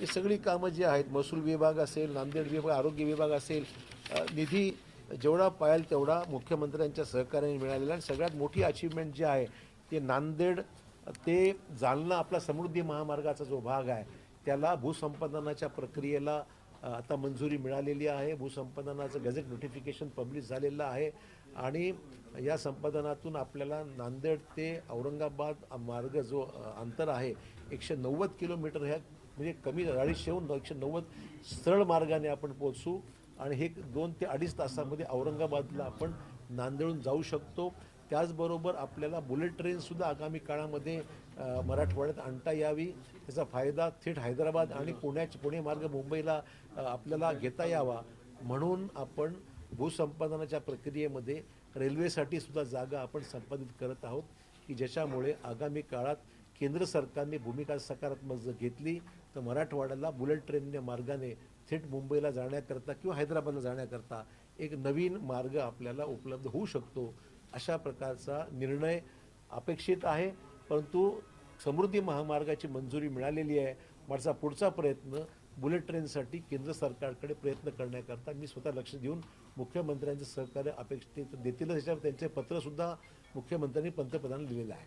ही सगळी कामं जी आहेत महसूल विभाग असेल नांदेड विभाग आरोग्य विभाग असेल निधी जेवढा पाहिल तेवढा मुख्यमंत्र्यांच्या सहकार्याने मिळालेला आणि सगळ्यात मोठी अचिव्हमेंट जी आहे ते नांदेड ते जालना आपला समृद्धी महामार्गाचा जो भाग आहे त्याला भूसंपादनाच्या प्रक्रियेला आता मंजुरी मिळालेली आहे. भूसंपादनाचं गॅझेट नोटिफिकेशन पब्लिश झालेलं आहे आणि या संपादनातून आपल्याला नांदेड ते औरंगाबाद मार्ग जो अंतर आहे एकशे नव्वद किलोमीटर ह्या म्हणजे कमी अडीचशेहून एकशे नव्वद सरळ मार्गाने आपण पोचू आणि हे दोन ते अडीच तासामध्ये औरंगाबादला आपण नांदेडून जाऊ शकतो. त्याचबरोबर आपल्याला बुलेट ट्रेनसुद्धा आगामी काळामध्ये मराठवाड्यात आणता यावी. त्याचा फायदा थेट हैदराबाद आणि पुण्याच्या पुणे मार्ग मुंबईला आपल्याला घेता यावा. म्हणून आपण भूसंपादनाच्या प्रक्रियेमध्ये रेल्वेसाठी सुद्धा जागा आपण संपादित करत आहोत की ज्याच्यामुळे आगामी काळात केंद्र सरकारने भूमिका सकारात्मक जर घेतली तर मराठवाड्याला बुलेट ट्रेनने मार्गाने थेट मुंबईला जाण्याकरता किंवा हैदराबादला जाण्याकरता एक नवीन मार्ग आपल्याला उपलब्ध होऊ शकतो अशा प्रकारचा निर्णय अपेक्षित आहे. परंतु समृद्धी महामार्गाची मंजुरी मिळालेली आहे. माझा पुढचा प्रयत्न बुलेट ट्रेनसाठी केंद्र सरकारकडे प्रयत्न करण्याकरता मी स्वतः लक्ष देऊन मुख्यमंत्र्यांचे सहकार्य अपेक्षित देतील. त्याच्यावर त्यांचे पत्रसुद्धा मुख्यमंत्र्यांनी पंतप्रधान लिहिलेलं आहे.